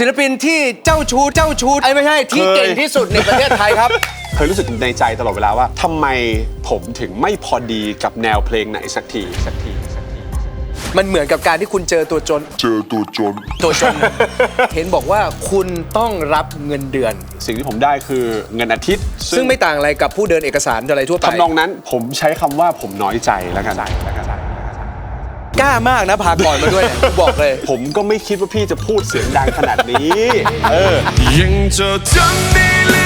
ศิลปินที่เจ้าชู้เจ้าชู้ไอ้ไม่ใช่ที่เคยเก่งที่สุดในประเทศไทยครับ เคยรู้สึกในใจตลอดเวลาว่าทำไมผมถึงไม่พอดีกับแนวเพลงไหนสักทีสักทีสักที มันเหมือนกับการที่คุณเจอตัวจน เจอตัวจน ตัวจน เห็นบอกว่าคุณต้องรับเงินเดือน สิ่งที่ผมได้คือเงินอาทิตย์ซึ่งไม่ต่างอะไรกับผู้เดินเอกสารอะไรทั่วไปทำนองนั้นผมใช้คำว่าผมน้อยใจแล้วกันแล้วกัน กล้ามากนะพาก่อนมาด้วยเนี่ยผมบอกเลย ผมก็ไม่คิดว่าพี่จะพูดเสียงดังขนาดนี้ เออ ยังจะจำไม่เลือ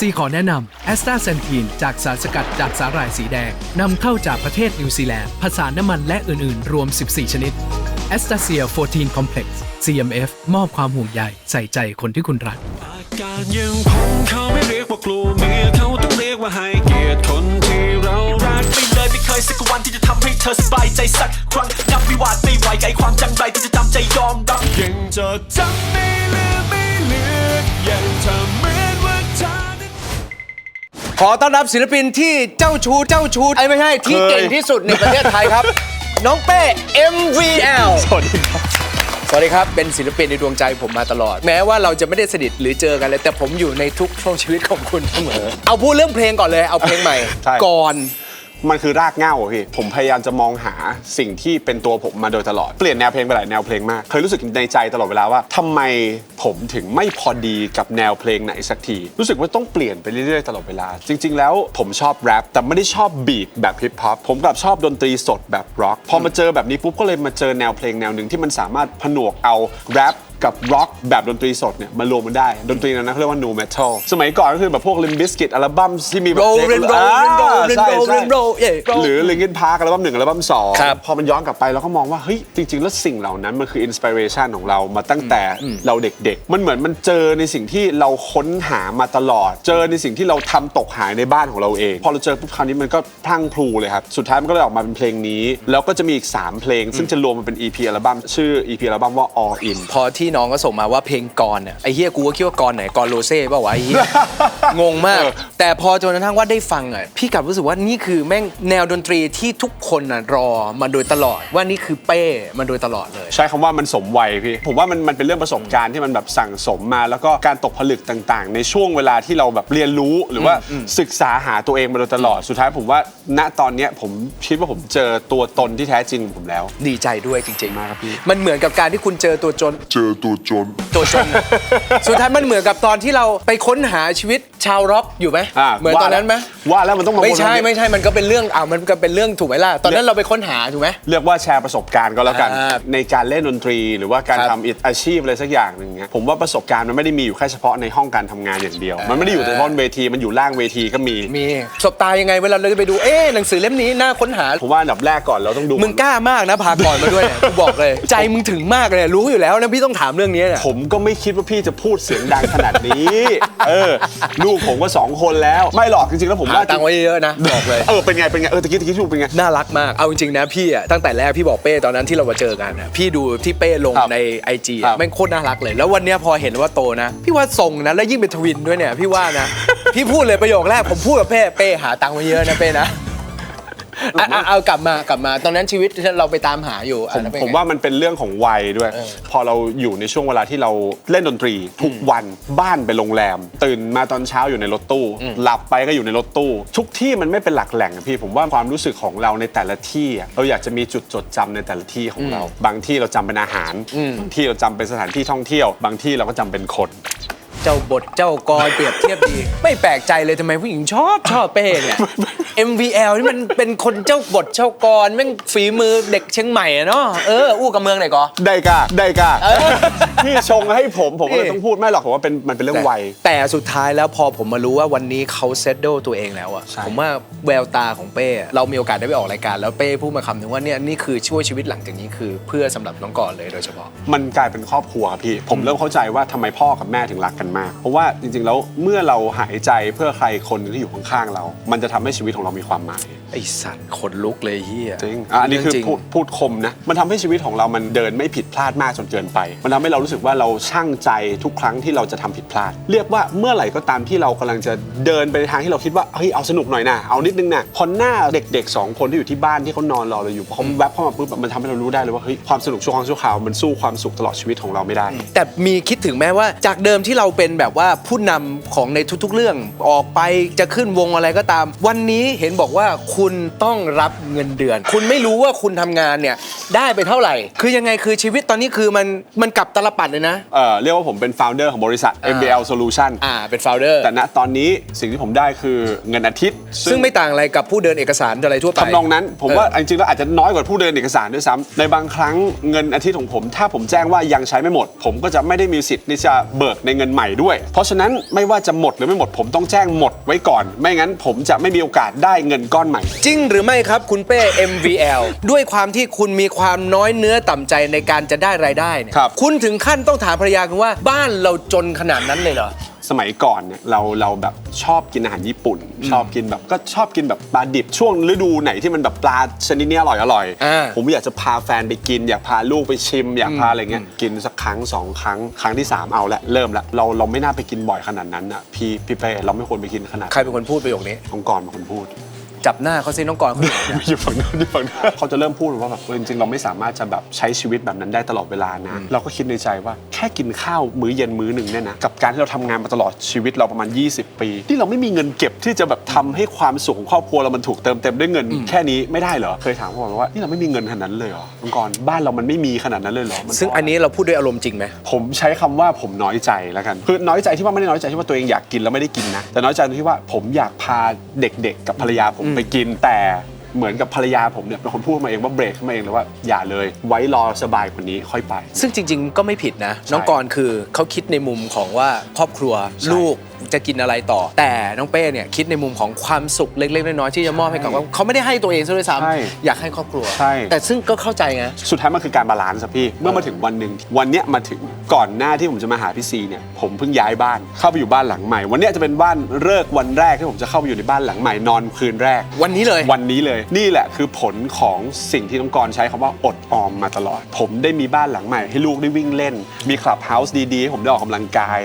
ซีขอแนะนำแอสตาเซนทีนจากสารสกัดจากสาหร่ายสีแดงนำเข้าจากประเทศนิวซีแลนด์ผสานน้ำมันและอื่น ๆ รวม 14 ชนิดแอสตาเซีย14 Complex CMF มอบความห่วงใยใส่ใจคนที่คุณรักอาการยังคงเขาไม่เรียกว่ากลัวเมียเขาต้องเรียกว่าให้เกียรติคนที่เรารักไม่เลยไม่เคยสักวันที่จะทำให้เธอสบายใจสักครั้งนับวิวาทไม่ไหวไกลความจังไรที่จะจำใจยอมรับยังจะจำไม่ ขอต้อนรับศิลปินที่เจ้าชู้เจ้าชู้ไอ้ไม่ใช่ที่เคยเก่งที่สุดในประเทศไทยครับ น้องเป้ MVL สวัสดีครับ สวัสดีครับ เป็นศิลปินในดวงใจผมมาตลอด แม้ว่าเราจะไม่ได้สนิทหรือเจอกันเลยแต่ผมอยู่ในทุกช่วงชีวิตของคุณเสมอ เอาพูดเรื่องเพลงก่อนเลยเอาเพลงใหม่ ใช่ ก่อน มันคือรากเหง้าอะพี่ผมพยายามจะมองหาสิ่งที่เป็นตัวผมมาโดยตลอด เปลี่ยนแนวเพลงไปหลายแนวเพลงมาก เคยรู้สึกในใจตลอดเวลาว่าทำไมผมถึงไม่พอดีกับแนวเพลงไหนสักที รู้สึกว่าต้องเปลี่ยนไปเรื่อยๆตลอดเวลา จริง ๆ แล้วผมชอบแรปแต่ไม่ได้ชอบบีทแบบฮิปฮอปผมกลับชอบดนตรีสดแบบร็อกพอมาเจอแบบนี้ปุ๊บก็เลยมาเจอแนวเพลงแนวหนึ่งที่มันสามารถผนวกเอาแรป กับร็อกแบบดนตรีสดเนี่ยมารวมกันได้ ดนตรีนั้นนะเขาเรียกว่า nu metal สมัยก่อนก็คือแบบพวก Limp Bizkit อัลบั้มที่มีแบบ Roll, Ren Roll, Ren Roll, Ren ใช่ Roll, ใช่ Ren Roll, yeah, Roll หรือ Linkin Park อัลบั้มหนึ่งอัลบั้มสองครับ พอมันย้อนกลับไปเราก็มองว่า เฮ้ย จริง ๆ แล้วสิ่งเหล่านั้น มันคืออินสปิเรชันของเรามาตั้งแต่เราเด็ก ๆ มันเหมือนมันเจอในสิ่งที่เราค้นหามาตลอด เจอในสิ่งที่เราทำตกหายในบ้านของเราเอง พอเราเจอปุ๊บคราวนี้มันก็พลังพลูเลยครับ สุดท้ายมันก็เลยออกมาเป็นเพลงนี้ แล้วก็จะมีอีก3เพลง ซึ่งจะรวมมาเป็น EP อัลบั้มชื่อ EP อัลบั้มว่า All In พอที่น้องก็ส่งมาว่าเพลงกรเนี่ยไอ้เฮียกูก็คิดว่ากรไหนกรโรเซ่ป่าวะไอ้เฮียงงมากเออแต่พอจนกระทั่งว่าได้ฟังอะพี่กลับรู้สึกว่านี่คือแม่งแนวดนตรีที่ทุกคนน่ะรอมาโดยตลอดว่านี่คือเป้มาโดยตลอดเลย ใช้คำว่ามันสมวัยพี่ ผมว่ามันมันเป็นเรื่องประสบการณ์ที่มันแบบสั่งสมมา แล้วก็การตกผลึกต่างๆ ในช่วงเวลาที่เราแบบเรียนรู้หรือว่าศึกษาหาตัวเองมาโดยตลอดสุดท้ายผมว่าณตอนเนี้ยผมคิดว่าผมเจอตัวตนที่แท้จริงของผมแล้ว ดีใจด้วยจริงๆมากครับพี่ มันเหมือนกับการที่คุณเจอตัวจน เจอตัวจน ตัวจนสุดท้ายมันเหมือนกับตอนที่เราไปค้นหาชีวิตชาวร็อกอยู่ไหมาเหมือนตอนนั้นไหมว่าแล้วมันต้องมาไม่ใช่วนๆ ไม่ใช่มันก็เป็นเรื่องอ่ามันก็เป็นเรื่องถูกไหมล่ะตอนนั้นเราไปค้นหาถูกไหม เรียกว่าแชร์ประสบการณ์ก็แล้วกันอ่าในการเล่นดนตรีหรือว่าการครับทำอาชีพอะไรสักอย่างหนึ่งเนี้ยผมว่าประสบการณ์มันไม่ได้มีอยู่แค่เฉพาะในห้องการทำงานอย่างเดียว มันไม่ได้อยู่แต่เฉพาะบนเวทีมันอยู่ล่างเวทีก็มี มีสบตายังไงเวลาเราจะไปดูเอ๊ะหนังสือเล่มนี้น่าค้นหา ผมว่าอันดับแรกก่อนเราต้องดูมึงกล้ามากนะพาก่อนมาด้วยเนี่ยกูบอกเลย ใจมึงถึงมากเลยรู้อยู่แล้วนะพี่ต้องถามเรื่องนี้เนี่ยผมก็ไม่คิดว่าพี่จะพูดเสียงดังขนาดนี้ เออ ลูกผมก็สองคนแล้ว ไม่หรอกจริงๆแล้วผมหาว่าตังค์ไว้เยอะๆนะบอกเลย เออเป็นไงเป็นไงเออตะกี้ตะกี้ชูเป็นไง น่ารักมาก เอาจริงๆนะพี่อะตั้งแต่แรกพี่บอกเป้ตอนนั้นที่เรามาเจอกันอะพี่ดูที่เป้ลงครับในไอจีครับ แม่งโคตรน่ารักเลย แล้ววันเนี้ยพอเห็นว่าโตนะ พี่ว่าส่งนะ แล้วยิ่งเป็นทวินด้วยเนี่ย พี่ว่านะ พี่พูดเลยประโยคแรกผมพูดกับเป้เป้หาตังค์ไว้เยอะนะเป้นะ อะอะเอากลับมากลับมา ตอนนั้นชีวิตเราไปตามหาอยู่ผมอะแล้วเป็นไง ผมว่ามันเป็นเรื่องของวัยด้วย พอเราอยู่ในช่วงเวลาที่เราเล่นดนตรี ทุกวันบ้านเป็นโรงแรม ตื่นมาตอนเช้าอยู่ในรถตู้ หลับไปก็อยู่ในรถตู้ ทุกที่มันไม่เป็นหลักแหล่งอะพี่ผมว่าความรู้สึกของเราในแต่ละที่อะเราอยากจะมีจุดจดจำในแต่ละที่ของเรา บางที่เราจำเป็นอาหารบางที่เราจำเป็นสถานที่ท่องเที่ยว บางที่เราก็จำเป็นคน เจ้าบทเจ้ากรเปรียบเทียบดี ไม่แปลกใจเลยทำไมผู้หญิงชอบชอบเป้เนี่ย MVL นี่มันเป็นคนเจ้าบทเจ้ากรแม่งฝีมือเด็กเชียงใหม่อะเนาะเอออู้กับเมืองไหนก่อ ได้กะได้กะเออพี่ชงให้ผมผมก็เลยนี่ต้องพูดไม่หรอกผมว่าเป็นมันเป็นเรื่องวัย แต่สุดท้ายแล้วพอผมมารู้ว่าวันนี้เขาเซตโดตัวเองแล้วอะใช่ผมว่าแววตาของเป้อะเรามีโอกาสได้ไปออกรายการ แล้วเป้พูดมาคำหนึ่งว่าเนี่ยนี่คือช่วยชีวิตหลังจากนี้คือเพื่อสำหรับน้องก่อนเลยโดยเฉพาะ มันกลายเป็นครอบครัวครับพี่ ผมเริ่มเข้าใจว่าทำไมพ่อกับแม่ถึงรักกันมาก เพราะว่าจริง ๆ แล้วเมื่อเราหายใจเพื่อใครคนหนึงที่อยู่ข้างๆเรา มันจะทำให้ชีวิตของเรามีความหมายไอสัตว์ขนลุกเลยเฮียจริงอะอันนี้คือเรื่งจริงพูดพูดคมนะ มันทำให้ชีวิตของเรามันเดินไม่ผิดพลาดมากจนเกินไป มันทำให้เรารู้สึกว่าเราช่างใจทุกครั้งที่เราจะทำผิดพลาด เรียกว่าเมื่อไหร่ก็ตามที่เรากำลังจะเดินไปในทางที่เราคิดว่าเฮ้ยเอาสนุกหน่อยนะเอานิดนึงนะพอหน้าเด็กๆสองคนที่อยู่ที่บ้านที่เขานอนรอเราอยู่พอเขาแวบเข้ามาปุ๊บมันทำให้เรารู้ได้เลยว่าเฮ้ยความสนุกชั่วครั้งชั่วคราวมันสู้ความสุขตลอดชีวิตของเราไม่ได้ แต่มีคิดถึงแม้ว่าจากเดิมที่เราเป็นแบบว่าผู้นำของในทุกๆเรื่อง ออกไปจะขึ้นวงอะไรก็ตาม วันนี้เห็นบอกว่าคุณต้องรับเงินเดือน คุณไม่รู้ว่าคุณทำงานเนี่ยได้ไปเท่าไหร่ คือยังไงคือชีวิตตอนนี้คือมันมันกลับตลปัดเลยนะ เอ่อเรียกว่าผมเป็น founder ของบริษัทอ่า MBL Solution อ่าเป็น founder แต่ณตอนนี้สิ่งที่ผมได้คือเงินอาทิตย์ซึ่งไม่ต่างอะไรกับผู้เดินเอกสารอะไรทั่วไป ทำนองนั้นผมเออว่าจริงๆแล้วอาจจะน้อยกว่าผู้เดินเอกสารด้วยซ้ำในบางครั้งเงินอาทิตย์ของผม ถ้าผมแจ้งว่ายังใช้ไม่หมด ผมก็จะไม่ได้มีสิทธิ์ที่จะเบิกในเงินใหม่ด้วย เพราะฉะนั้นไม่ว่าจะหมดหรือไม่หมดผมต้องแจ้งหมดไว้ก่อน ไม่งั้นผมจะไม่มีโอกาสได้เงินก้อนใหม่ จริงหรือไม่ครับคุณเป้ MVL ด้วยความที่คุณมีความน้อยเนื้อต่ำใจในการจะได้รายได้เนี่ยครับ คุณถึงขั้นต้องถามภรรยาคุณว่าบ้านเราจนขนาดนั้นเลยเหรอ สมัยก่อนเนี่ยเราเราแบบชอบกินอาหารญี่ปุ่น ชอบกินแบบก็ชอบกินแบบปลาดิบช่วงฤดูไหนที่มันแบบปลาชนิดเนี้ยอร่อยอร่อยอ่า ผมอยากจะพาแฟนไปกิน อยากพาลูกไปชิม อยากพาอะไรเงี้ยกินสักครั้งสองครั้งครั้งที่3เอาละเริ่มละเราเราไม่น่าไปกินบ่อยขนาดนั้นอะพี่พี่เป้เราไม่ควรไปกินขนาดใครเป็นคนพูดประโยคนี้ องค์กรเป็นคนพูด จับหน้าเขาซิน้องกรเขาอยู่เนี่ยอยู่ฝั่งนู้นอยู่ฝั่งนู้นเขาจะเริ่มพูดว่าแบบเออจริงๆเราไม่สามารถจะแบบใช้ชีวิตแบบนั้นได้ตลอดเวลานะ เราก็คิดในใจว่าแค่กินข้าวมื้อเย็นมื้อหนึ่งเนี่ยนะกับการที่เราทำงานมาตลอดชีวิตเราประมาณ 20 ปี ที่เราไม่มีเงินเก็บที่จะแบบทำให้ความสุขของครอบครัวเรามันถูกเติมเต็มด้วยเงินแค่นี้ไม่ได้เหรอเคยถามเขาบอกว่านี่เราไม่มีเงินขนาดนั้นเลยเหรอองค์กรบ้านเรามันไม่มีขนาดนั้นเลยเหรอมัซึ่งอันนี้เราพูดด้วยอารมณ์จริงไหม ผมใช้คำว่าผมน้อยใจแล้วกันคือน้อยใจที่ว่าไม่ได้น้อยใจที่ว่าตัวเองอยากกินแล้วไม่ได้กินนะแต่น้อยใจตรงที่ว่าผมอยากพาเด็กๆกับภรรยาผมไปกินแต่เหมือนกับภรรยาผมเนี่ยเป็นคนพูดมาเองว่าเบรกขึ้นมาเองเลยว่าอย่าเลยไว้รอสบายกว่านี้ค่อยไป ซึ่งจริง ๆ ก็ไม่ผิดนะ น้องกรคือเขาคิดในมุมของว่าครอบครัวใช่ลูกจะกินอะไรต่อ แต่น้องเป้เนี่ยคิดในมุมของความสุขเล็กๆน้อยๆที่จะมอบให้กับเขาเขาไม่ได้ให้ตัวเองซะด้วยซ้ใช่ำอยากให้ครอบครัว ใช่ แต่ซึ่งก็เข้าใจไง สุดท้ายมันคือการบาลานซ์อะพี่ เมื่อมาถึงวันหนึ่งวันเนี้ยมาถึงก่อนหน้าที่ผมจะมาหาพี่ซีเนี่ยผมเพิ่งย้ายบ้านเข้าไปอยู่บ้านหลังใหม่ วันเนี้ยจะเป็นบ้านเลิกวันแรกที่ผมจะเข้าไปอยู่ในบ้านหลังใหม่นอนคืนแรก วันนี้เลย วันนี้เลยนี่แหละคือผลของสิ่งที่น้องกรใช้คำว่าอดออมมาตลอด ผมได้มีบ้านหลังใหม่ให้ลูกได้วิ่งเล่น มีคลับเฮาส์ดีๆให้ผมได้ออกกำลังกาย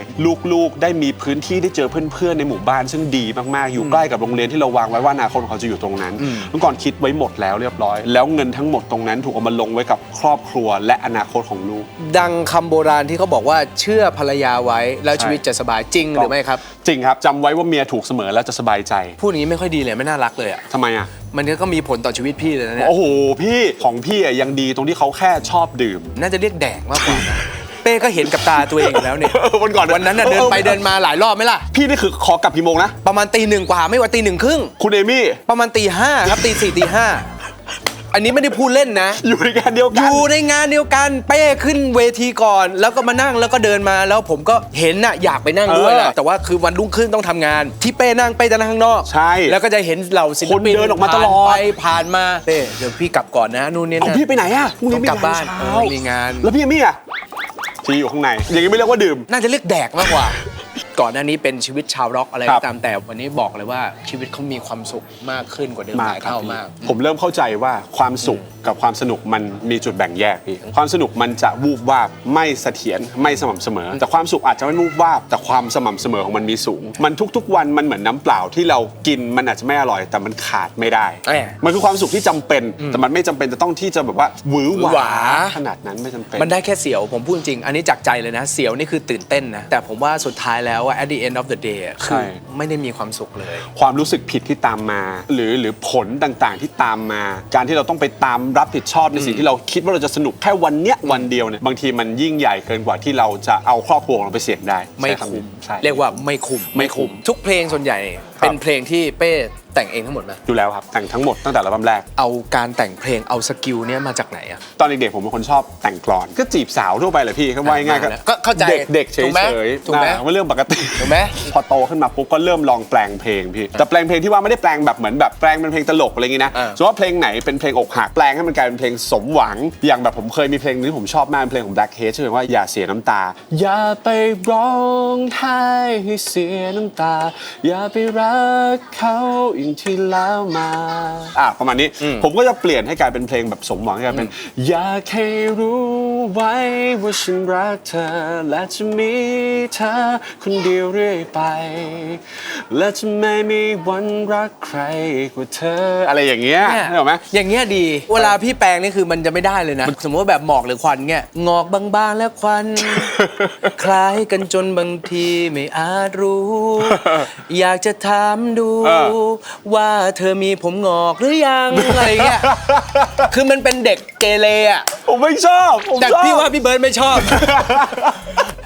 ลูกๆ ได้มีพื้นที่ได้เจอเพื่อนๆในหมู่บ้านซึ่งดีมากๆ อยู่ใกล้กับโรงเรียนที่เราวางไว้ว่าอนาคตของเขาจะอยู่ตรงนั้นน้องกรคิดไว้หมดแล้วเรียบร้อย แล้วเงินทั้งหมดตรงนั้นถูกเอามาลงไว้กับครอบครัวและอนาคตของลูก ดังคำโบราณที่เขาบอกว่าเชื่อภรรยาไว้แล้วใช่ชีวิตจะสบายจริงหรือไม่ครับ จริงครับจำไว้ว่าเมียถูกเสมอแล้วจะสบายใจพูดอย่างนี้ไม่ค่อยดีเลยไม่น่ารักเลยอะทำไมอะ มันก็มีผลต่อชีวิตพี่เลยนะเนี่ยโอ้โหพี่ของพี่อะยังดีตรงที่เขาแค่ชอบดื่ม น่าจะเรียกแดกมากกว่านะ เป้ก็เห็นกับตาตัวเองอยู่แล้วเนี่ยเออวันก่อนวันนั้นน่ะเดินไปเดินมาหลายรอบไหมล่ะ พี่นี่คือขอกลับกี่โมงนะ ประมาณตีหนึ่งกว่าไม่ว่าตีหนึ่งครึ่งคุณเอมี่ประมาณตีห้าครับตีสี่ตีห้าอันนี้ไม่ได้พูดเล่นนะ อยู่ในงานเดียวอกันยู่ในงานเดียวกัน เป้ขึ้นเวทีก่อน แล้วก็มานั่งแล้วก็เดินมาแล้วผมก็เห็นน่ะอยากไปนั่งด้วยแหละแต่ว่าคือวันรุ่งขึ้นต้องทำงาน ที่เป้นั่งเป้จะนั่งข้างนอกใช่แล้วก็จะเห็นเหล่าศิลคนปินเดินออกมาตลอดผ่นไปผ่านมาเป้เดี๋ยวพี่กลับก่อนนะนู่นนี่เอานั่นพี่ไปไหนอะพรุ่งนี้ต้องกลับบ้านมีงเอเช้อมีงาน แล้วพี่เอมี่อะ ที่อยู่ข้างใน อย่างนี้ไม่เรียกว่าดื่ม น่าจะเรียกแดกมากกว่า ก่อนหน้านี้เป็นชีวิตชาวร็อกอะไรครัก็บตามแต่วันนี้บอกเลยว่าชีวิตเขามีความสุขมากขึ้นกว่าเดิมหลายครับเท่าพี่มาก ผมเริ่มเข้าใจว่าความสุขกับความสนุกมันมีจุดแบ่งแยกพี่ความสนุกมันจะวูบวาบไม่เสถียรไม่สม่ำเสมอ แต่ความสุขอาจจะไม่วูบวาบแต่ความสม่ำเสมอของมันมีสูง มันทุกๆ วันมันเหมือนน้ำเปล่าที่เรากินมันอาจจะไม่อร่อย แต่มันขาดไม่ได้แหม่มันคือความสุขที่จำเป็นแต่มันไม่จำเป็นจะต้องที่จะแบบว่าหวือหหวาวาขนาดนั้นไม่จำเป็น มันได้แค่เสียวผมพูดจริง อันนี้จากใจเลยนะ เสียวนี่คือตื่นเต้นนะ แต่ผมว่าสุดท้ายแล้วว่า at the end of the day อะใช่คือไม่ได้มีความสุขเลย ความรู้สึกผิดที่ตามมา หรือหรือผลต่างๆที่ตามมา การที่เราต้องไปตามรับผิดชอบในสิ่งที่เราคิดว่าเราจะสนุกแค่วันเนี้ยวันเดียวเนี่ยบางทีมันยิ่งใหญ่เกินกว่าที่เราจะเอาครอบครัวของเราไปเสี่ยงได้ไม่ใช้ำคุ้ม ใช่ เรียกว่าไม่คุ้มไม่คุ้ม ทุกเพลงส่วนใหญ่ ครับ เป็นเพลงที่เป้แต่งเองทั้งหมดไหมอยู่แล้วครับ แต่งทั้งหมดตั้งแต่อัลบั้มแรก เอาการแต่งเพลงเอาสกิลเนี้ยมาจากไหนอะ ตอนเด็กๆผมเป็นคนชอบแต่งกลอน ก็จีบสาวทั่วไปเลยพี่ก็ว่าง่ายๆอ่าก็เข้าใจเด็กๆเฉถูกไหมยถูกไหมๆนะว่าเรื่องปกติ ถูกไหม พอโตขึ้นมาปุ๊บก็เริ่มลองแปลงเพลงพี่แต่แปลงเพลงที่ว่าไม่ได้แปลงแบบเหมือนแบบแปลงเป็นเพลงตลกอะไรอย่างงี้นะอ่า สมมติว่าเพลงไหนเป็นเพลงอกหักแปลงให้มันกลายเป็นเพลงสมหวัง อย่างแบบผมเคยมีเพลงนึงที่ผมชอบมากเป็นเพลงของ Black h a t ชื่อเพลงว่าอย่าเสียน้ำตา อย่าไปร้องไห้ให้เสียน้ำตา อย่าไปรักเขาอย่างที่แล้วมาอะประมาณนี้ผมก็จะเปลี่ยนให้กลายเป็นเพลงแบบสมหวังให้กลายเป็น อยากให้รู้ไว้ว่าฉันรักเธอ และจะมีเธอคนเดียวเรื่อยไป และจะไม่มีวันรักใครกว่าเธอ อะไรอย่างเงี้ยเนี่ยเห็นไหมอย่างเงี้ยดี เวลาพี่แปลงนี่คือมันจะไม่ได้เลยนะ สมมติว่าแบบหมอกหรือควันเงี้ยงอกบางๆแล้วควัน คล้ายกันจนบางทีไม่อาจรู้ อยากจะถามดู เออ ว่าเธอมีผมงอกหรือยังอะไรเงี้ยคือมันเป็นเด็กเกเรอะผมไม่ชอบผมแต่ชอบพี่ว่าพี่เบิร์ดไม่ชอบ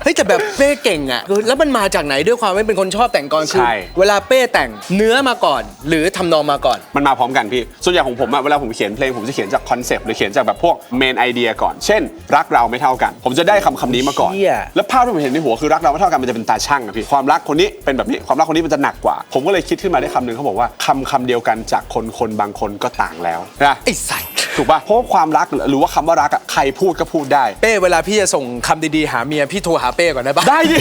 เฮ้ยแต่แบบเป้เก่งอะคือแล้วมันมาจากไหนด้วยความไม่เป็นคนชอบแต่งกลอนคือใช่ เวลาเป้แต่งเนื้อมาก่อน หรือทำนองมาก่อน มันมาพร้อมกันพี่ ส่วนใหญ่ของผมอะเวลาผมเขียนเพลงผมจะเขียนจากคอนเซปต์หรือเขียนจากแบบพวกเมนไอเดียก่อน เช่น รักเราไม่เท่ากัน ผมจะได้คำคำนี้มาก่อน เชี่ย แล้วภาพที่ผมเห็นในหัวคือรักเราไม่เท่ากันมันจะเป็นตาช่างอะพี่ ความรักคนนี้เป็นแบบนี้ ความรักคนนี้มันจะหนักกว่า ผมก็เลยคิดขึ้นมาได้คำหนึ่งเขาบอกว่าคำคำเดียวกันจากคนคนบางคนก็ต่างแล้วนะ ไอ้ใส่ ถูกป่ะเพราะว่าความรักหรือว่าคำว่ารักอะใครพูดก็พูดได้ เป้เวลาพี่จะส่งคำดีๆ หาเมียพี่โทรหาเป้ก่อนได้ปะได้ดิ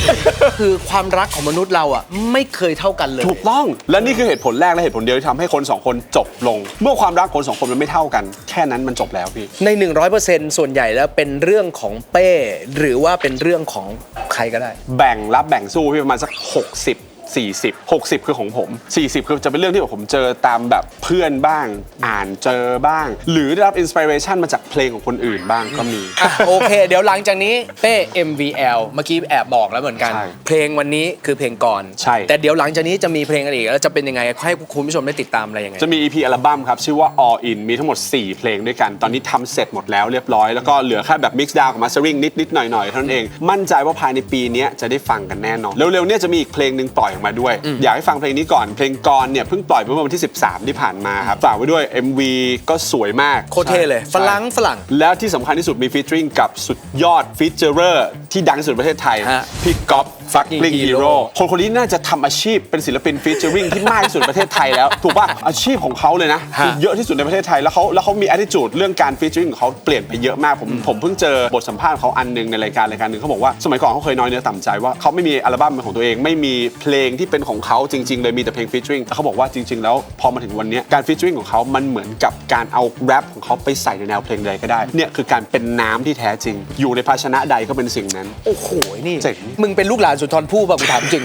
คือความรักของมนุษย์เราอะไม่เคยเท่ากันเลย ถูกต้องและนี่คือเหตุผลแรกและเหตุผลเดียวที่ทำให้คนสองคนจบลง เมื่อความรักคนสองคนมันไม่เท่ากัน แค่นั้นมันจบแล้วพี่ ใน 100%ส่วนใหญ่แล้วเป็นเรื่องของเป้ หรือว่าเป็นเรื่องของใครก็ได้ แบ่งรับแบ่งสู้พี่ประมาณสัก 60 40 60 คือของผม 40 คือจะเป็นเรื่องที่แบบผมเจอตามแบบเพื่อนบ้าง อ่านเจอบ้าง หรือได้รับอินสปิเรชันมาจากเพลงของคนอื่นบ้างก็มี อะโอเค เดี๋ยวหลังจากนี้เป้ MVL เมื่อกี้แอบบอกแล้วเหมือนกัน ใช่เพลงวันนี้คือเพลงก่อน ใช่ แต่เดี๋ยวหลังจากนี้จะมีเพลงอะไรอีกแล้วจะเป็นยังไงให้คุณผู้ชมได้ติดตามอะไรยังไง จะมี EP อัลบั้มครับ ชื่อว่า All In มีทั้งหมด 4 เพลงด้วยกัน ตอนนี้ทำเสร็จหมดแล้วเรียบร้อย แล้วก็เหลือแค่แบบ Mix Down กับ Mastering นิดนิดๆหน่อยหน่อย ๆ เท่านั้นเอง มั่นใจว่าภายในปีนี้จะได้ฟังกันแน่นอน เร็ว ๆ เนี่ยจะมีอีกเพลงหนึ่งปล่อยออกมาด้วย อยากให้ฟังเพลงนี้ก่อน เพลงกรเนี่ยเพิ่งปล่อยไปเมื่อวันที่ 13 ที่ผ่านมาครับฝากไว้ด้วย MV ก็สวยมาก โคตรเท่เลยใช่ฝรั่งฝรั่ง แล้วที่สำคัญที่สุดมีฟีเจอริงกับสุดยอดฟีเจอร์ที่ดังที่สุดในประเทศไทย ฮะ พี่ก๊อฟฟักลิง Fucking ฮี Hero โร่คนคนนี้น่าจะทำอาชีพเป็นศิลปินฟีเจอริงที่มากที่สุดในประเทศไทยแล้ว ถูกป่ะอาชีพของเขาเลยนะฮะ คือเยอะที่สุดในประเทศไทยแล้วเขาแล้วเขามี attitude เรื่องการฟีเจอริงของเขาเปลี่ยนไปเยอะมากผมผมเพิ่งเจอบทสัมภาษณ์ของเขาอันหนึงในรายการรายการหนึ่งเขาบอกว่าสมัยก่อนเขาเคยน้อยเนื้อต่ำใจว่าเขาไม่มีอัลบั้มเป็นของตัวเองไม่มีเพลงที่เป็นของเขาจริง ๆ เลยมีแต่เพลงฟีเจอริงแต่เขาบอกว่าจริง ๆ แล้วพอมาถึงวันเนี้ยการฟีเจอริงของเขามันเหมือนกับการเอาแรปของเขาไปใส่ในแนวเพลงใดก็ได้เนี่ยคือการเป็นน้ำที่แท้จริง อยู่ในภาชนะใดก็เป็นสิ่งนั้น โอ้โห นี่ เจ๋ง มึงเป็นลูกหลานสุนทรภู่ป่ะกูถามจริง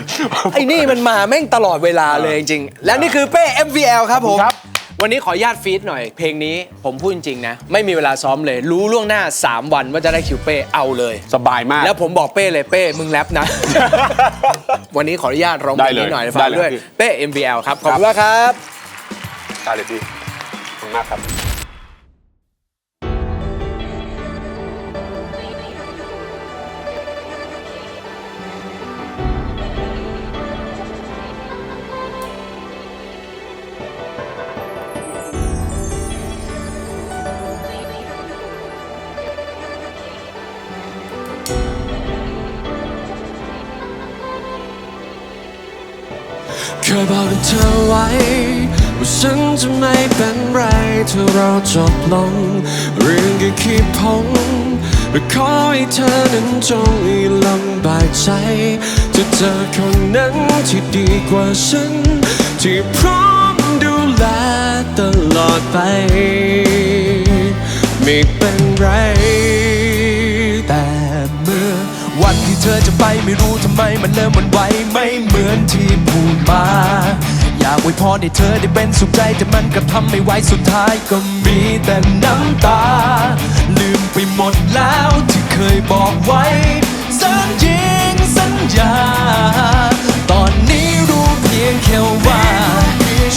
ไอ้นี่มันมาแม่งตลอดเวลาเลยจริงๆและนี่คือเป้ MVL ครับผม ครับ วันนี้ขออนุญาตฟีดหน่อย เพลงนี้ผมพูดจริงๆนะ ไม่มีเวลาซ้อมเลย รู้ล่วงหน้า 3 วันว่าจะได้คิวเป้เอาเลย สบายมาก แล้วผมบอกเป้เลยเป้มึงแรปนะ วันนี้ขออนุญาตร้องเพลงนี้หน่อยได้เลยฝากได้เลยด้วยพี่ เป้ MVL ครับ ขอบคุณมากครับ ได้เลยพี่ขอบคุณมากครับ เคยบอกกับเธอไว้ ว่าฉันจะไม่เป็นไรถ้าเราจบลง เรื่องแค่คิดพงและขอให้เธอนั้นจงมีลำบากใจ จะเจอคนนั้นที่ดีกว่าฉัน ที่พร้อมดูแลตลอดไป ไม่เป็นไร เธอจะไปไม่รู้ทำไมมันเริ่มหวันไหวไม่เหมือนที่พูดมา อยากไว้พรให้เธอได้เป็นสุขใจแต่มันกลับทำไม่ไหวสุดท้ายก็มีแต่น้ำตา ลืมไปหมดแล้วที่เคยบอกไว้สัญญิงสัญญา ตอนนี้รู้เพียงแค่ว่า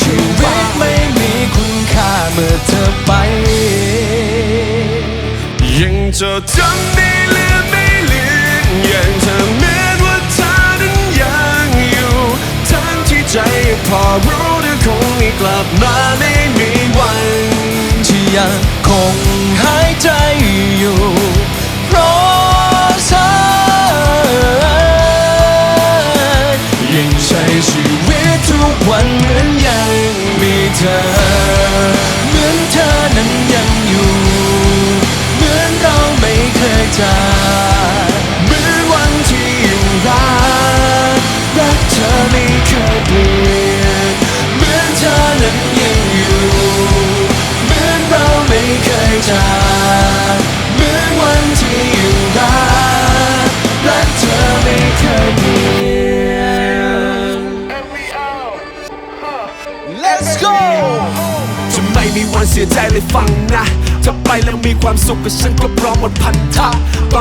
ชีวิตไม่มีคุณค่าเมื่อเธอไป ยังจะจำได้เลือ ย่งเธอแม้ว่าเธอนั้นยังอยู่ ทั้งที่ใจพอรู้เธอคงไม่กลับมาไม่มีวันที่ยังคงหายใจอยู่ เพราะเธอยังใช้ชีวิตทุกวันเหมือนยังมีเธอ เหมือนเธอนั้นยังอยู่ เหมือนเราไม่เคยจาก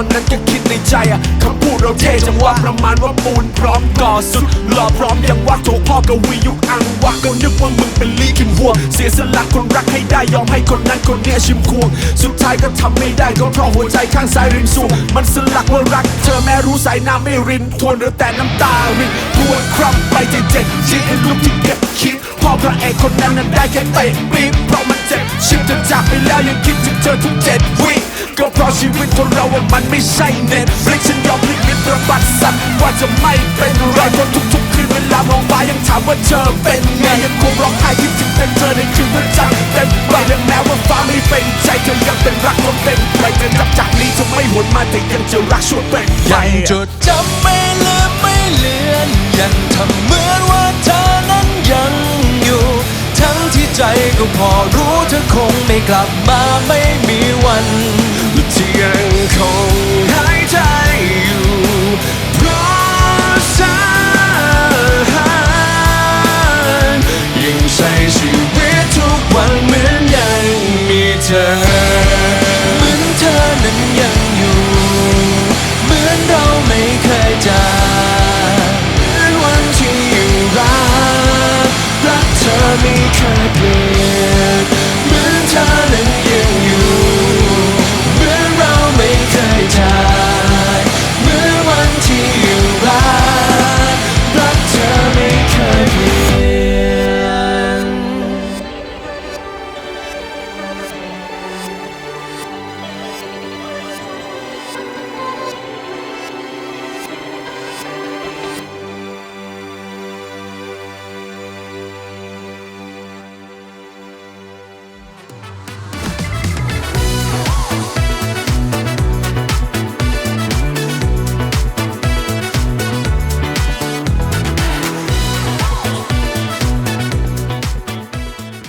อนนั้นก็คิดในใจอะคำพูดเราเท่จังว่าประมาณว่าปูนพร้อมก่อสุดหล่อพร้อมยังว่าโถพ่อกวียุคอังวะก็นึกว่ามึงเป็นลีคิมพวงเสียสละคนรักให้ได้ยอมให้คนนั้นคนเนี้ยชิมควง สุดท้ายก็ทำไม่ได้ก็เพราะหัวใจข้างซ้ายริมสูงมันสลักว่ารัก เธอแม้รู้สายน้ำไม่รินทวนหรือแต่น้ำตารินทวนครับไปเจ็ดเจ็ดชีวิตลูกที่เก็บคิดพ่อพระเอกคนนั้นนั้นได้แค่เตะปี๊บเพราะมันเจ็บชิบจะจากไปแล้วยังคิดถึงเธอทุกเจ็ดวิ ก็เพราะชีวิตคนเราว่ามันไม่ใช่เน็ตฟลิกฉันยอมพลิกนิดปรบัดสัตว์ว่าจะไม่เป็นไรเพราะทุกๆคืนเวลามองฟ้ายังถามว่าเธอเป็นไงยังคงร้องไห้คิดถึงแต่เธอในคืนวันจันทร์เต็มใบและแม้ว่าฟ้าไม่เป็นใจเธอยังเป็นรักลมเต็มใบเธอนับจากนี้จะไม่หวนมาแต่ยังจะรักชั่วเป็นไปยังจดจำไม่ลืมไม่เลือนยังทำเหมือนว่าเธอนั้นยังอยู่ ทั้งที่ใจก็พอรู้เธอคงไม่กลับมาไม่มีวัน ที่ยั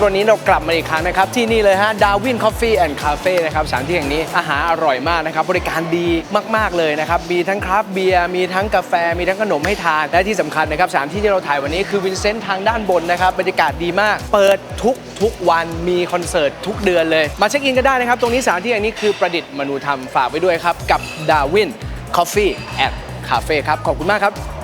วันนี้เรากลับมาอีกครั้งนะครับ ที่นี่เลยฮะดาวินคอฟฟี่แอนด์คาเฟ่นะครับสถานที่แห่งนี้อาหารอร่อยมากนะครับ บริการดีมาก ๆ เลยนะครับ มีทั้งคราฟต์เบียร์มีทั้งกาแฟมีทั้งขนมให้ทาน และที่สำคัญนะครับสถานที่ที่เราถ่ายวันนี้คือวินเซนต์ทางด้านบนนะครับบรรยากาศดีมาก เปิดทุกทุกวันมีคอนเสิร์ตทุกเดือนเลย มาเช็คอินกันได้นะครับ ตรงนี้สถานที่แห่งนี้คือประดิษฐ์มนูธรรมฝากไว้ด้วยครับกับดาวินคอฟฟี่แอนด์คาเฟ่ครับขอบคุณมากครับ